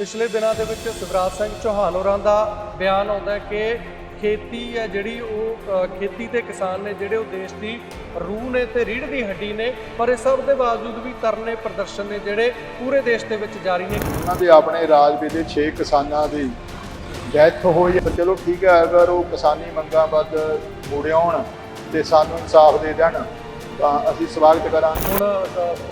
ਪਿਛਲੇ ਦਿਨਾਂ ਦੇ ਵਿੱਚ ਸਿਵਰਾਜ ਸਿੰਘ ਚੌਹਾਨ ਹੋਰਾਂ ਦਾ ਬਿਆਨ ਆਉਂਦਾ ਹੈ ਕਿ ਖੇਤੀ ਹੈ ਜਿਹੜੀ ਉਹ ਖੇਤੀ ਤੇ ਕਿਸਾਨ ਨੇ ਜਿਹੜੇ ਉਹ ਦੇਸ਼ ਦੀ ਰੂਹ ਨੇ ਤੇ ਰੀੜ੍ਹ ਦੀ ਹੱਡੀ ਨੇ, ਪਰ ਇਹ ਸਭ ਦੇ ਬਾਵਜੂਦ ਵੀ ਤਰਨੇ ਪ੍ਰਦਰਸ਼ਨ ਨੇ ਜਿਹੜੇ ਪੂਰੇ ਦੇਸ਼ ਦੇ ਵਿੱਚ ਜਾਰੀ ਨੇ ਉਹਨਾਂ ਦੇ ਆਪਣੇ ਰਾਜ ਵੇਲੇ 6 ਕਿਸਾਨਾਂ ਦੀ ਡੈਥ ਹੋਈ ਹੈ। ਚਲੋ ਠੀਕ ਹੈ, ਅਗਰ ਉਹ ਕਿਸਾਨੀ ਮੰਗਾਂ ਵੱਧ ਮੁੜ ਆਉਣ ਤੇ ਸਾਨੂੰ ਇਨਸਾਫ ਦੇ ਦੇਣ ਤਾਂ ਅਸੀਂ ਸਵਾਗਤ ਕਰਾਂਗੇ। ਹੁਣ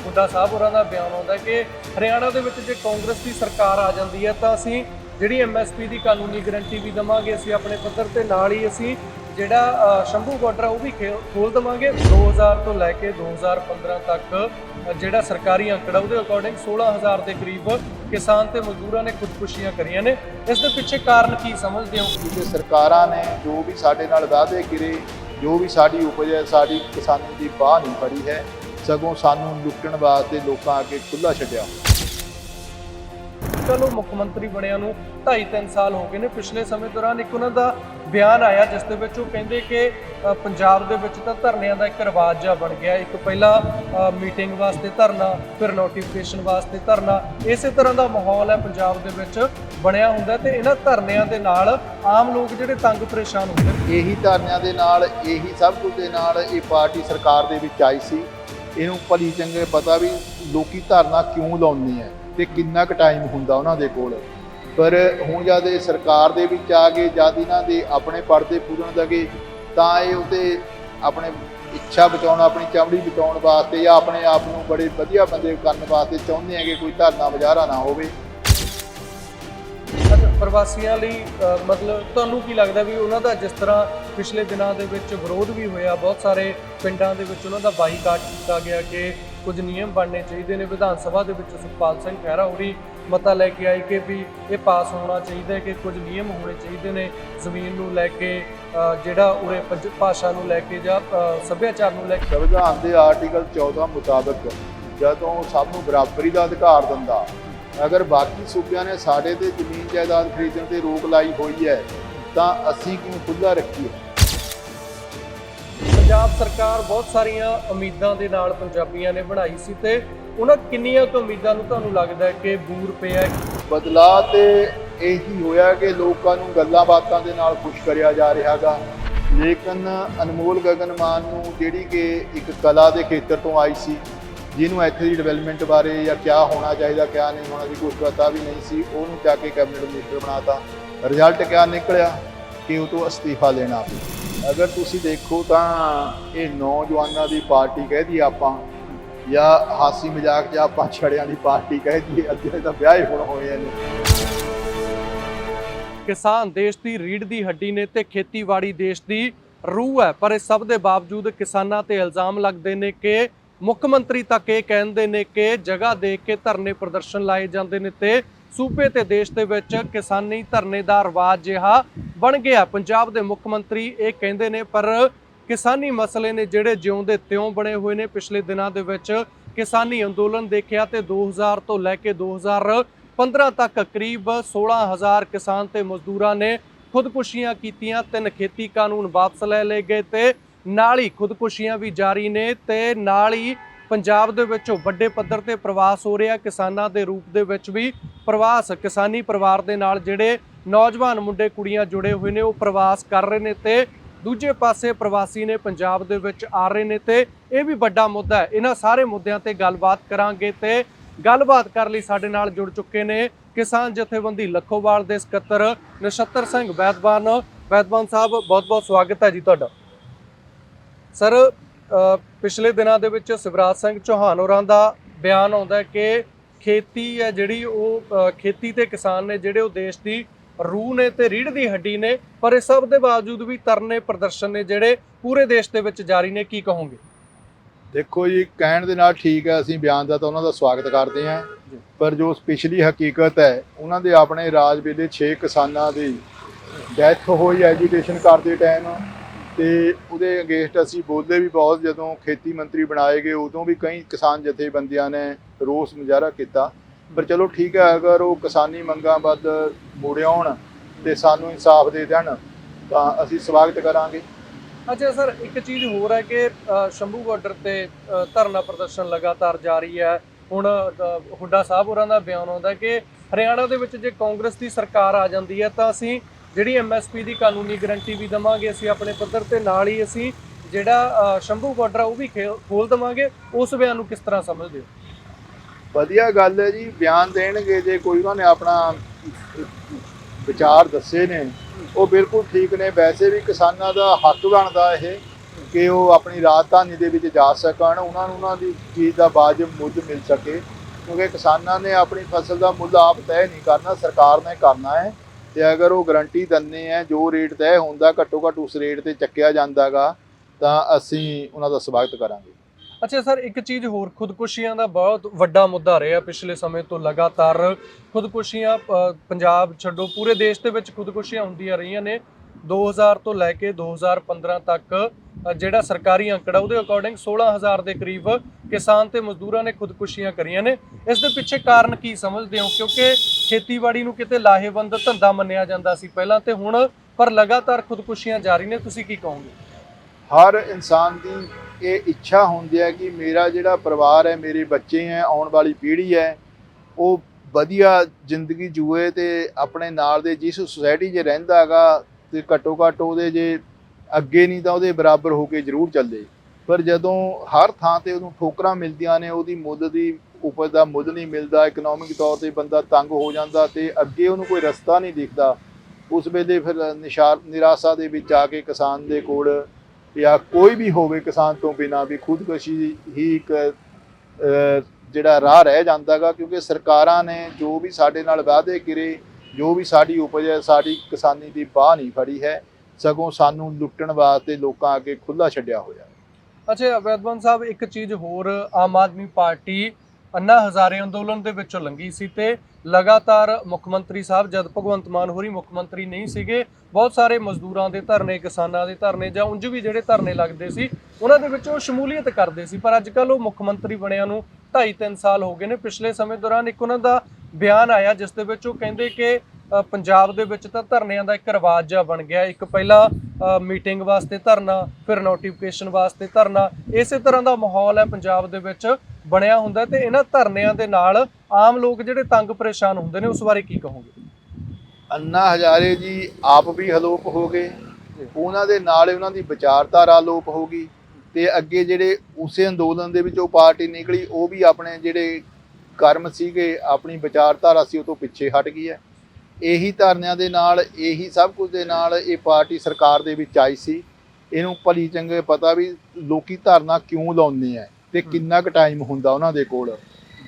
ਹੁੱਡਾ ਸਾਹਿਬ ਹੋਰਾਂ ਦਾ ਬਿਆਨ ਆਉਂਦਾ ਕਿ ਹਰਿਆਣਾ ਦੇ ਵਿੱਚ ਜੇ ਕਾਂਗਰਸ ਦੀ ਸਰਕਾਰ ਆ ਜਾਂਦੀ ਹੈ ਤਾਂ ਅਸੀਂ ਜਿਹੜੀ ਐਮਐਸਪੀ ਦੀ ਕਾਨੂੰਨੀ ਗਾਰੰਟੀ ਵੀ ਦਵਾਂਗੇ ਅਸੀਂ ਆਪਣੇ ਪੱਧਰ ਤੇ ਨਾਲ ਹੀ ਅਸੀਂ ਜਿਹੜਾ ਸ਼ੰਭੂ ਬਾਰਡਰ ਉਹ ਵੀ ਖੋਲ ਦਵਾਂਗੇ। 2000 ਤੋਂ ਲੈ ਕੇ 2015 ਤੱਕ ਜਿਹੜਾ ਸਰਕਾਰੀ ਅੰਕੜਾ ਉਹਦੇ ਅਕੋਰਡਿੰਗ 16000 ਦੇ ਕਰੀਬ ਕਿਸਾਨ ਤੇ ਮਜ਼ਦੂਰਾਂ ਨੇ ਖੁਦਕੁਸ਼ੀਆਂ ਕਰੀਆਂ ਨੇ। ਇਸ ਦੇ ਪਿੱਛੇ ਕਾਰਨ ਕੀ ਸਮਝਦੇ ਹੋ? ਕਿਉਂਕਿ ਸਰਕਾਰਾਂ ਨੇ ਜੋ ਵੀ ਸਾਡੇ ਨਾਲ ਵਾਅਦੇ ਕੀਤੇ ਜੋ ਵੀ ਸਾਡੀ ਉਪਜ ਹੈ, ਸਾਡੀ ਕਿਸਾਨੀ ਦੀ ਬਾਹ ਨਹੀਂ ਫੜੀ ਹੈ। ਸਗੋਂ ਸਾਨੂੰ ਲੁੱਟਣ ਵਾਸਤੇ ਲੋਕਾਂ ਅੱਗੇ ਖੁੱਲਾ ਛੱਡਿਆ। ਚਲੋ ਮੁੱਖ ਮੰਤਰੀ ਬਣਿਆ ਨੂੰ 2.5 3 ਸਾਲ ਹੋ ਗਏ ਨੇ। ਪਿਛਲੇ ਸਮੇਂ ਦੌਰਾਨ ਇੱਕ ਉਹਨਾਂ ਦਾ ਬਿਆਨ ਆਇਆ, ਜਿਸ ਦੇ ਵਿੱਚ ਉਹ ਕਹਿੰਦੇ ਕਿ ਪੰਜਾਬ ਦੇ ਵਿੱਚ ਤਾਂ ਧਰਨਿਆਂ ਦਾ ਇੱਕ ਰਿਵਾਜ ਜਿਹਾ ਬਣ ਗਿਆ। ਇੱਕ ਪਹਿਲਾਂ ਮੀਟਿੰਗ ਵਾਸਤੇ ਧਰਨਾ, ਫਿਰ ਨੋਟੀਫਿਕੇਸ਼ਨ ਵਾਸਤੇ ਧਰਨਾ। ਇਸੇ ਤਰ੍ਹਾਂ ਦਾ ਮਾਹੌਲ ਹੈ ਪੰਜਾਬ ਦੇ ਵਿੱਚ ਬਣਿਆ ਹੁੰਦਾ ਤੇ ਇਹਨਾਂ ਧਰਨਿਆਂ ਦੇ ਨਾਲ ਆਮ ਲੋਕ ਜਿਹੜੇ ਤੰਗ ਪਰੇਸ਼ਾਨ ਹੁੰਦੇ ਇਹੀ ਧਰਨਿਆਂ ਦੇ ਨਾਲ, ਇਹੀ ਸਭ ਕੁਝ ਦੇ ਨਾਲ ਇਹ ਪਾਰਟੀ ਸਰਕਾਰ ਦੇ ਵਿੱਚ ਆਈ ਸੀ। ਇਹਨੂੰ ਭਲੀ ਚੰਗੇ ਪਤਾ ਵੀ ਲੋਕੀ ਧਰਨਾ ਕਿਉਂ ਲਾਉਂਦੇ ਹੈ ਤੇ ਕਿੰਨਾ ਕੁ ਟਾਈਮ ਹੁੰਦਾ ਉਹਨਾਂ ਦੇ ਕੋਲ। ਪਰ ਹੁਣ ਜਦ ਇਹ ਸਰਕਾਰ ਦੇ ਵਿੱਚ ਆ ਗਏ, ਜਦ ਇਹਨਾਂ ਦੇ ਆਪਣੇ ਪਰਦੇ ਪੂਰਨ ਲੱਗੇ, ਤਾਂ ਇਹ ਉਹਦੇ ਆਪਣੇ ਇੱਛਾ ਬਚਾਉਣ, ਆਪਣੀ ਚਮੜੀ ਬਚਾਉਣ ਵਾਸਤੇ ਜਾਂ ਆਪਣੇ ਆਪ ਨੂੰ ਬੜੇ ਵਧੀਆ ਬੰਦੇ ਕਰਨ ਵਾਸਤੇ ਚਾਹੁੰਦੇ ਆ ਕਿ ਕੋਈ ਧਰਨਾ ਮੁਜ਼ਾਹਰਾ ਨਾ ਹੋਵੇ। ਪ੍ਰਵਾਸੀਆਂ ਲਈ ਮਤਲਬ ਤੁਹਾਨੂੰ ਕੀ ਲੱਗਦਾ ਵੀ ਉਹਨਾਂ ਦਾ ਜਿਸ ਤਰ੍ਹਾਂ ਪਿਛਲੇ ਦਿਨਾਂ ਦੇ ਵਿੱਚ ਵਿਰੋਧ ਵੀ ਹੋਇਆ, ਬਹੁਤ ਸਾਰੇ ਪਿੰਡਾਂ ਦੇ ਵਿੱਚ ਉਹਨਾਂ ਦਾ ਬਾਈਕਾਟ ਕੀਤਾ ਗਿਆ ਕਿ ਕੁਝ ਨਿਯਮ ਬਣਨੇ ਚਾਹੀਦੇ ਨੇ। ਵਿਧਾਨ ਸਭਾ ਦੇ ਵਿੱਚ ਸੁਖਪਾਲ ਸਿੰਘ ਖਹਿਰਾ ਹੋਰੀ ਮਤਾ ਲੈ ਕੇ ਆਏ ਕਿ ਵੀ ਇਹ ਪਾਸ ਹੋਣਾ ਚਾਹੀਦਾ ਹੈ ਕਿ ਕੁਝ ਨਿਯਮ ਹੋਣੇ ਚਾਹੀਦੇ ਨੇ ਜ਼ਮੀਨ ਨੂੰ ਲੈ ਕੇ ਜਿਹੜਾ ਉਰੇ ਪੰਜ- ਭਾਸ਼ਾ ਨੂੰ ਲੈ ਕੇ ਜਾਂ ਸੱਭਿਆਚਾਰ ਨੂੰ ਲੈ ਕੇ। ਸੰਵਿਧਾਨ ਦੇ ਆਰਟੀਕਲ 14 ਮੁਤਾਬਕ ਜਦੋਂ ਸਭ ਨੂੰ ਬਰਾਬਰੀ ਦਾ ਅਧਿਕਾਰ ਦਿੰਦਾ, ਅਗਰ ਬਾਕੀ ਸੂਬਿਆਂ ਨੇ ਸਾਡੇ ਤੇ ਜ਼ਮੀਨ ਜਾਇਦਾਦ ਖਰੀਦਣ ਤੇ ਰੋਕ ਲਾਈ ਹੋਈ ਹੈ, ਤਾਂ ਅਸੀਂ ਕਿਉਂ ਖੁੱਲਾ ਰੱਖੀਏ? ਪੰਜਾਬ ਸਰਕਾਰ ਬਹੁਤ ਸਾਰੀਆਂ ਉਮੀਦਾਂ ਦੇ ਨਾਲ ਪੰਜਾਬੀਆਂ ਨੇ ਬਣਾਈ ਸੀ ਤੇ ਉਹਨਾਂ ਕਿੰਨੀਆਂ ਕੁ ਉਮੀਦਾਂ ਨੂੰ ਤੁਹਾਨੂੰ ਲੱਗਦਾ ਹੈ ਕਿ ਬੂਰ ਪਿਆ ਹੈ? ਬਦਲਾਅ ਤੇ ਇਹੀ ਹੋਇਆ ਕਿ ਲੋਕਾਂ ਨੂੰ ਗੱਲਾਂ ਬਾਤਾਂ ਦੇ ਨਾਲ ਖੁਸ਼ ਕਰਿਆ ਜਾ ਰਿਹਾਗਾ। ਲੇਕਿਨ ਅਨਮੋਲ ਗਗਨ ਮਾਨ ਨੂੰ ਜਿਹੜੀ ਕਿ ਇੱਕ ਕਲਾ ਦੇ ਖੇਤਰ ਤੋਂ ਆਈ ਸੀ, ਜਿਹਨੂੰ ਇੱਥੇ ਦੀ ਡਿਵੈਲਪਮੈਂਟ ਬਾਰੇ ਜਾਂ ਕਿਆ ਹੋਣਾ ਚਾਹੀਦਾ, ਕਿਆ ਨਹੀਂ ਹੋਣਾ ਸੀ ਕੁਝ ਪਤਾ ਵੀ ਨਹੀਂ ਸੀ, ਉਹਨੂੰ ਜਾ ਕੇ ਕੈਬਨਿਟ ਮਿਨਿਸਟਰ ਬਣਾਤਾ। ਰਿਜ਼ਲਟ ਕਿਆ ਨਿਕਲਿਆ? ਕਿ ਉਹ ਤੋਂ ਅਸਤੀਫਾ ਲੈਣਾ। ਪਿਆ ਅਗਰ ਤੁਸੀਂ ਦੇਖੋ ਤਾਂ ਇਹ ਨੌਜਵਾਨਾਂ ਦੀ ਪਾਰਟੀ ਕਹਿ ਆਪਾਂ, ਜਾਂ ਹਾਸੀ ਮਜ਼ਾਕ 'ਚ ਆਪਾਂ ਛੜਿਆਂ ਦੀ ਪਾਰਟੀ ਕਹਿ ਅੱਗੇ ਤਾਂ ਵਿਆਹ ਹੀ ਹੁਣ ਹੋਏ ਨੇ। ਕਿਸਾਨ ਦੇਸ਼ ਦੀ ਰੀੜ ਦੀ ਹੱਡੀ ਨੇ ਤੇ ਖੇਤੀਬਾੜੀ ਦੇਸ਼ ਦੀ ਰੂਹ ਹੈ, ਪਰ ਇਸ ਸਭ ਦੇ ਬਾਵਜੂਦ ਕਿਸਾਨਾਂ ਤੇ ਇਲਜ਼ਾਮ ਲੱਗਦੇ ਨੇ ਕਿ ਮੁੱਖ ਮੰਤਰੀ ਤੱਕ ਇਹ ਕਹਿੰਦੇ ਨੇ ਕਿ ਜਗ੍ਹਾ ਦੇ ਕੇ ਧਰਨੇ ਪ੍ਰਦਰਸ਼ਨ ਲਾਏ ਜਾਂਦੇ ਨੇ ਤੇ ਸੂਬੇ ਤੇ ਦੇਸ਼ ਦੇ ਵਿੱਚ ਕਿਸਾਨੀ ਧਰਨੇ ਦਾ ਰਿਵਾਜ ਜਿਹਾ ਬਣ ਗਿਆ। ਪੰਜਾਬ ਦੇ ਮੁੱਖ ਮੰਤਰੀ ਇਹ ਕਹਿੰਦੇ ਨੇ, ਪਰ ਕਿਸਾਨੀ ਮਸਲੇ ਨੇ ਜਿਹੜੇ ਜਿਉਂਦੇ ਤਿਉਂ ਬਣੇ ਹੋਏ ਨੇ, ਪਿਛਲੇ ਦਿਨਾਂ ਦੇ ਵਿੱਚ ਕਿਸਾਨੀ ਅੰਦੋਲਨ ਦੇਖਿਆ ਤੇ 2000 ਤੋਂ ਲੈ ਕੇ 2015 ਤੱਕ ਕਰੀਬ 16000 ਕਿਸਾਨ ਤੇ ਮਜ਼ਦੂਰਾਂ ਨੇ ਖੁਦਕੁਸ਼ੀਆਂ ਕੀਤੀਆਂ, ਤਿੰਨ ਖੇਤੀ ਕਾਨੂੰਨ ਵਾਪਸ ਲੈ ਲਏ ਗਏ ਤੇ ਨਾਲ ਹੀ ਖੁਦਕੁਸ਼ੀਆਂ ਵੀ ਜਾਰੀ ਨੇ ਤੇ ਨਾਲ ਹੀ ਪੰਜਾਬ ਦੇ ਵਿੱਚ ਵੱਡੇ ਪੱਧਰ ਤੇ ਪ੍ਰਵਾਸ ਹੋ ਰਿਹਾ। ਕਿਸਾਨਾਂ ਦੇ ਰੂਪ ਦੇ ਵਿੱਚ ਵੀ ਪ੍ਰਵਾਸ ਕਿਸਾਨੀ ਪਰਿਵਾਰ ਦੇ ਨਾਲ ਜਿਹੜੇ ਨੌਜਵਾਨ ਮੁੰਡੇ ਕੁੜੀਆਂ ਜੁੜੇ ਹੋਏ ਨੇ, ਉਹ ਪ੍ਰਵਾਸ ਕਰ ਰਹੇ ਨੇ ਤੇ ਦੂਜੇ ਪਾਸੇ ਪ੍ਰਵਾਸੀ ਨੇ ਪੰਜਾਬ ਦੇ ਵਿੱਚ ਆ ਰਹੇ ਨੇ ਤੇ ਇਹ ਵੀ ਵੱਡਾ ਮੁੱਦਾ ਹੈ। ਇਹਨਾਂ ਸਾਰੇ ਮੁੱਦਿਆਂ ਤੇ ਗੱਲਬਾਤ ਕਰਾਂਗੇ ਤੇ ਗੱਲਬਾਤ ਕਰਨ ਲਈ ਸਾਡੇ ਨਾਲ ਜੁੜ ਚੁੱਕੇ ਨੇ ਕਿਸਾਨ ਜਥੇਬੰਦੀ ਲੱਖੋਵਾਲ ਦੇ ਸਕੱਤਰ ਨਛੱਤਰ ਸਿੰਘ ਵੈਦਵਾਨ। ਵੈਦਵਾਨ ਸਾਹਿਬ, ਬਹੁਤ-ਬਹੁਤ ਸਵਾਗਤ ਹੈ ਜੀ ਤੁਹਾਡਾ। ਸਰ ਪਿਛਲੇ ਦਿਨਾਂ ਦੇ ਵਿੱਚ ਸਿਵਰਾਜ ਸਿੰਘ ਚੌਹਾਨ ਹੋਰਾਂ ਦਾ ਬਿਆਨ ਆਉਂਦਾ ਕਿ ਖੇਤੀ ਹੈ ਜਿਹੜੀ ਉਹ ਖੇਤੀ ਤੇ ਕਿਸਾਨ ਨੇ ਜਿਹੜੇ ਉਹ ਦੇਸ਼ ਦੀ ਰੂਹ ਨੇ ਤੇ ਰੀੜ੍ਹ ਦੀ ਹੱਡੀ ਨੇ ਪਰ ਇਸ ਸਭ ਦੇ ਬਾਵਜੂਦ ਵੀ ਤਰਨੇ ਪ੍ਰਦਰਸ਼ਨ ਨੇ ਜਿਹੜੇ ਪੂਰੇ ਦੇਸ਼ ਦੇ ਵਿੱਚ ਜਾਰੀ ਨੇ ਕੀ ਕਹੋਗੇ? ਦੇਖੋ ਜੀ ਕਹਿਣ ਦੇ ਨਾਲ ਠੀਕ ਹੈ ਅਸੀਂ ਬਿਆਨ ਦਾ ਤਾਂ ਉਹਨਾਂ ਦਾ ਸਵਾਗਤ ਕਰਦੇ ਹਾਂ। ਪਰ ਜੋ ਪਿਛਲੀ ਹਕੀਕਤ ਹੈ ਉਹਨਾਂ ਦੇ ਆਪਣੇ ਰਾਜ ਵੇਲੇ 6 ਕਿਸਾਨਾਂ ਦੀ ਡੈਥ ਹੋਈ ਐਜੀਟੇਸ਼ਨ ਕਰਦੇ ਟਾਈਮ। ਤੇ ਉਹਦੇ ਅਗੇਂਸਟ ਅਸੀਂ ਬੋਲੇ ਵੀ ਬਹੁਤ ਜਦੋਂ ਖੇਤੀ ਮੰਤਰੀ ਬਣਾਏ ਗਏ ਉਦੋਂ ਵੀ ਕਈ ਕਿਸਾਨ ਜਥੇਬੰਦੀਆਂ ਨੇ ਰੋਸ ਮੁਜ਼ਾਹਰਾ ਕੀਤਾ। ਪਰ ਚਲੋ ਠੀਕ ਹੈ, ਅਗਰ ਉਹ ਕਿਸਾਨੀ ਮੰਗਾਂ ਵੱਧ ਮੁੜ ਆਉਣ ਤੇ ਸਾਨੂੰ ਇਨਸਾਫ ਦੇ ਦੇਣ, ਤਾਂ ਅਸੀਂ ਸਵਾਗਤ ਕਰਾਂਗੇ। ਅੱਛਾ ਸਰ, ਇੱਕ ਚੀਜ਼ ਹੋਰ ਹੈ ਕਿ ਸ਼ੰਭੂ ਬਾਰਡਰ ਤੇ ਧਰਨਾ ਪ੍ਰਦਰਸ਼ਨ ਲਗਾਤਾਰ ਜਾਰੀ ਹੈ। ਹੁਣ ਹੁੱਡਾ ਸਾਹਿਬ ਹੋਰਾਂ ਦਾ ਬਿਆਨ ਆਉਂਦਾ ਕਿ ਹਰਿਆਣਾ ਦੇ ਵਿੱਚ ਜੇ ਕਾਂਗਰਸ ਦੀ ਸਰਕਾਰ ਆ ਜਾਂਦੀ ਹੈ, ਤਾਂ ਅਸੀਂ ਜਿਹੜੀ ਐਮਐਸਪੀ ਦੀ ਕਾਨੂੰਨੀ ਗਾਰੰਟੀ ਵੀ ਦਵਾਂਗੇ, ਅਸੀਂ ਆਪਣੇ ਪੱਧਰ ਤੇ ਨਾਲ ਹੀ ਅਸੀਂ ਜਿਹੜਾ ਸ਼ੰਭੂ ਬਾਰਡਰ ਉਹ ਵੀ ਖੇ- ਖੋਲ ਦਵਾਂਗੇ। ਉਸ ਬਿਆਨ ਨੂੰ ਕਿਸ ਤਰ੍ਹਾਂ ਸਮਝਦੇ ਹੋ? ਵਧੀਆ ਗੱਲ ਹੈ ਜੀ, ਬਿਆਨ ਦੇਣਗੇ, ਜੇ ਕੋਈ ਉਹਨਾਂ ਨੇ ਆਪਣਾ ਵਿਚਾਰ ਦੱਸੇ ਨੇ, ਉਹ ਬਿਲਕੁਲ ਠੀਕ ਨੇ। ਵੈਸੇ ਵੀ ਕਿਸਾਨਾਂ ਦਾ ਹੱਕ ਬਣਦਾ ਇਹ, ਕਿ ਉਹ ਆਪਣੀ ਰਾਜਧਾਨੀ ਦੇ ਵਿੱਚ ਜਾ ਸਕਣ, ਉਹਨਾਂ ਨੂੰ ਉਹਨਾਂ ਦੀ ਚੀਜ਼ ਦਾ ਵਾਜਬ ਮੁੱਲ ਮਿਲ ਸਕੇ। ਕਿਉਂਕਿ ਕਿਸਾਨਾਂ ਨੇ ਆਪਣੀ ਫਸਲ ਦਾ ਮੁੱਲ ਆਪ ਤੈਅ ਨਹੀਂ ਕਰਨਾ, ਸਰਕਾਰ ਨੇ ਕਰਨਾ ਹੈ। ਤੇ ਅਗਰ ਉਹ ਗਰੰਟੀ ਦਿੰਦੇ ਆ ਜੋ ਰੇਟ ਤੈਅ ਹੁੰਦਾ ਘੱਟੋ ਘੱਟ ਉਸ ਰੇਟ ਤੇ ਚੱਕਿਆ ਜਾਂਦਾਗਾ, ਤਾਂ ਅਸੀਂ ਉਹਨਾਂ ਦਾ ਸਵਾਗਤ ਕਰਾਂਗੇ। ਅੱਛਾ ਸਰ ਇੱਕ ਚੀਜ਼ ਹੋਰ ਖੁਦਕੁਸ਼ੀਆਂ ਦਾ ਬਹੁਤ ਵੱਡਾ ਮੁੱਦਾ ਰਿਹਾ ਪਿਛਲੇ ਸਮੇਂ ਤੋਂ ਲਗਾਤਾਰ। ਖੁਦਕੁਸ਼ੀਆਂ ਪੰਜਾਬ ਛੱਡੋ ਪੂਰੇ ਦੇਸ਼ ਦੇ ਵਿੱਚ ਖੁਦਕੁਸ਼ੀਆਂ ਹੁੰਦੀਆਂ ਰਹੀਆਂ ਨੇ। 2000 ਤੋਂ ਲੈ ਕੇ 2015 ਤੱਕ ਅ, ਜਿਹੜਾ ਸਰਕਾਰੀ ਅੰਕੜਾ ਉਹਦੇ ਅਕੋਰਡਿੰਗ 16000 ਦੇ ਕਰੀਬ ਕਿਸਾਨ ਤੇ ਮਜ਼ਦੂਰਾਂ ਨੇ ਖੁਦਕੁਸ਼ੀਆਂ ਕਰੀਆਂ ਨੇ। ਇਸ ਦੇ ਪਿੱਛੇ ਕਾਰਨ ਕੀ ਸਮਝਦੇ ਹੋ? ਕਿਉਂਕਿ ਖੇਤੀਬਾੜੀ ਨੂੰ ਕਿਤੇ ਲਾਹੇਵੰਦ ਧੰਦਾ ਮੰਨਿਆ ਜਾਂਦਾ ਸੀ ਪਹਿਲਾਂ ਤੇ ਹੁਣ ਪਰ ਲਗਾਤਾਰ ਖੁਦਕੁਸ਼ੀਆਂ ਜਾਰੀ ਨੇ ਤੁਸੀਂ ਕੀ ਕਹੋਗੇ? ਹਰ ਇਨਸਾਨ ਦੀ ਇਹ ਇੱਛਾ ਹੁੰਦੀ ਹੈ ਕਿ ਮੇਰਾ ਜਿਹੜਾ ਪਰਿਵਾਰ ਹੈ, ਮੇਰੇ ਬੱਚੇ ਹੈ, ਆਉਣ ਵਾਲੀ ਪੀੜ੍ਹੀ ਹੈ, ਉਹ ਵਧੀਆ ਜ਼ਿੰਦਗੀ ਜੂਏ ਤੇ ਆਪਣੇ ਨਾਲ ਦੇ ਜਿਸ ਸੁਸਾਇਟੀ 'ਚ ਰਹਿੰਦਾ ਹੈਗਾ ਤੇ ਘੱਟੋ ਘੱਟ ਉਹਦੇ ਜੇ ਅੱਗੇ ਨਹੀਂ ਤਾਂ ਉਹਦੇ ਬਰਾਬਰ ਹੋ ਕੇ ਜ਼ਰੂਰ ਚੱਲੇ। ਪਰ ਜਦੋਂ ਹਰ ਥਾਂ ਤੇ ਉਹਨੂੰ ਠੋਕਰਾਂ ਮਿਲਦੀਆਂ ਨੇ, ਉਹਦੀ ਮੁੱਲ ਦੀ ਉਪਜ ਦਾ ਮੁੱਲ ਨਹੀਂ ਮਿਲਦਾ ਇਕਨੋਮਿਕ ਤੌਰ ਤੇ ਬੰਦਾ ਤੰਗ ਹੋ ਜਾਂਦਾ ਤੇ ਅੱਗੇ ਉਹਨੂੰ ਕੋਈ ਰਸਤਾ ਨਹੀਂ ਦਿਖਦਾ, ਉਸ ਵੇਲੇ ਫਿਰ ਨਿਸ਼ਾਰ ਨਿਰਾਸ਼ਾ ਦੇ ਵਿੱਚ ਆ ਕੇ ਕਿਸਾਨ ਦੇ ਕੋਲ ਜਾਂ ਕੋਈ ਵੀ ਹੋਵੇ ਕਿਸਾਨ ਤੋਂ ਬਿਨਾ ਵੀ ਖੁਦਕੁਸ਼ੀ ਹੀ ਇੱਕ ਜਿਹੜਾ ਰਾਹ ਰਹਿ ਜਾਂਦਾਗਾ, ਕਿਉਂਕਿ ਸਰਕਾਰਾਂ ਨੇ ਜੋ ਵੀ ਸਾਡੇ ਨਾਲ ਵਾਅਦੇ ਕਰੇ, ਜੋ ਵੀ ਸਾਡੀ ਉਪਜ ਹੈ, ਸਾਡੀ ਕਿਸਾਨੀ ਦੀ ਬਾਹ ਨਹੀਂ ਫੜੀ ਹੈ, ਸਗੋਂ ਸਾਨੂੰ ਲੁੱਟਣ ਵਾਸਤੇ ਲੋਕਾਂ ਅੱਗੇ ਖੁੱਲਾ ਛੱਡਿਆ ਹੋਇਆ ਅੱਛਾ ਵੈਦਵਾਨ ਸਾਹਿਬ, ਇੱਕ ਚੀਜ਼ ਹੋਰ ਆਮ ਆਦਮੀ ਪਾਰਟੀ ਅੰਨਾ ਹਜ਼ਾਰੇ ਅੰਦੋਲਨ ਦੇ ਵਿੱਚੋਂ ਲੰਗੀ ਸੀ ਤੇ ਲਗਾਤਾਰ ਮੁੱਖ ਮੰਤਰੀ ਸਾਹਿਬ ਜਦ ਭਗਵੰਤ ਮਾਨ ਹੋਰੀ ਮੁੱਖ ਮੰਤਰੀ ਨਹੀਂ ਸੀਗੇ, ਬਹੁਤ ਸਾਰੇ ਮਜ਼ਦੂਰਾਂ ਦੇ ਧਰਨੇ, ਕਿਸਾਨਾਂ ਦੇ ਧਰਨੇ ਜਾਂ ਉਂਝ ਵੀ ਜਿਹੜੇ ਧਰਨੇ ਲੱਗਦੇ ਸੀ, ਉਹਨਾਂ ਦੇ ਵਿੱਚ ਉਹ ਸ਼ਮੂਲੀਅਤ ਕਰਦੇ ਸੀ। ਪਰ ਅੱਜ ਕੱਲ ਉਹ ਮੁੱਖ ਮੰਤਰੀ ਬਣਿਆ ਨੂੰ 2.5 3 ਸਾਲ ਹੋ ਗਏ ਨੇ। ਪਿਛਲੇ ਸਮੇਂ ਦੌਰਾਨ ਇੱਕ ਉਹਨਾਂ ਦਾ ਬਿਆਨ ਆਇਆ, ਜਿਸ ਦੇ ਵਿੱਚ ਉਹ ਕਹਿੰਦੇ ਕਿ ਪੰਜਾਬ ਦੇ ਵਿੱਚ ਤਾਂ ਧਰਨਿਆਂ ਦਾ ਇੱਕ ਰਿਵਾਜ ਜਿਹਾ ਬਣ ਗਿਆ। ਇੱਕ ਪਹਿਲਾਂ ਮੀਟਿੰਗ ਵਾਸਤੇ ਧਰਨਾ ਫਿਰ ਨੋਟੀਫਿਕੇਸ਼ਨ ਵਾਸਤੇ ਧਰਨਾ। ਇਸੇ ਤਰ੍ਹਾਂ ਦਾ ਮਾਹੌਲ ਹੈ ਪੰਜਾਬ ਦੇ ਵਿੱਚ ਬਣਿਆ ਹੁੰਦਾ ਤੇ ਇਹਨਾਂ ਧਰਨਿਆਂ ਦੇ ਨਾਲ ਆਮ ਲੋਕ ਜਿਹੜੇ ਤੰਗ ਪਰੇਸ਼ਾਨ ਹੁੰਦੇ ਨੇ ਉਸ ਬਾਰੇ ਕੀ ਕਹੋਗੇ? ਅੰਨਾ ਹਜ਼ਾਰੇ ਜੀ ਆਪ ਵੀ ਹਲੋਪ ਹੋ ਗਏ। ਉਹਨਾਂ ਦੇ ਨਾਲ ਉਹਨਾਂ ਦੀ ਵਿਚਾਰਧਾਰਾ ਲੋਪ ਹੋ ਗਈ। ਤੇ ਅੱਗੇ ਜਿਹੜੇ ਉਸੇ ਅੰਦੋਲਨ ਦੇ ਵਿੱਚ ਉਹ ਪਾਰਟੀ ਨਿਕਲੀ ਉਹ ਵੀ ਆਪਣੇ ਜਿਹੜੇ ਕਰਮ ਸੀਗੇ ਆਪਣੀ ਵਿਚਾਰਧਾਰਾ ਸੀ ਉਹ ਤੋਂ ਪਿੱਛੇ ਹਟ ਗਈ ਹੈ। ਇਹੀ ਧਰਨਿਆਂ ਦੇ ਨਾਲ ਇਹੀ ਸਭ ਕੁਝ ਦੇ ਨਾਲ ਇਹ ਪਾਰਟੀ ਸਰਕਾਰ ਦੇ ਵਿੱਚ ਆਈ ਸੀ। ਇਹਨੂੰ ਭਲੀ ਚੰਗੇ ਪਤਾ ਵੀ ਲੋਕੀ ਧਰਨਾ ਕਿਉਂ ਲਾਉਂਦੇ ਆ ਤੇ ਕਿੰਨਾ ਕੁ ਟਾਈਮ ਹੁੰਦਾ ਉਹਨਾਂ ਦੇ ਕੋਲ।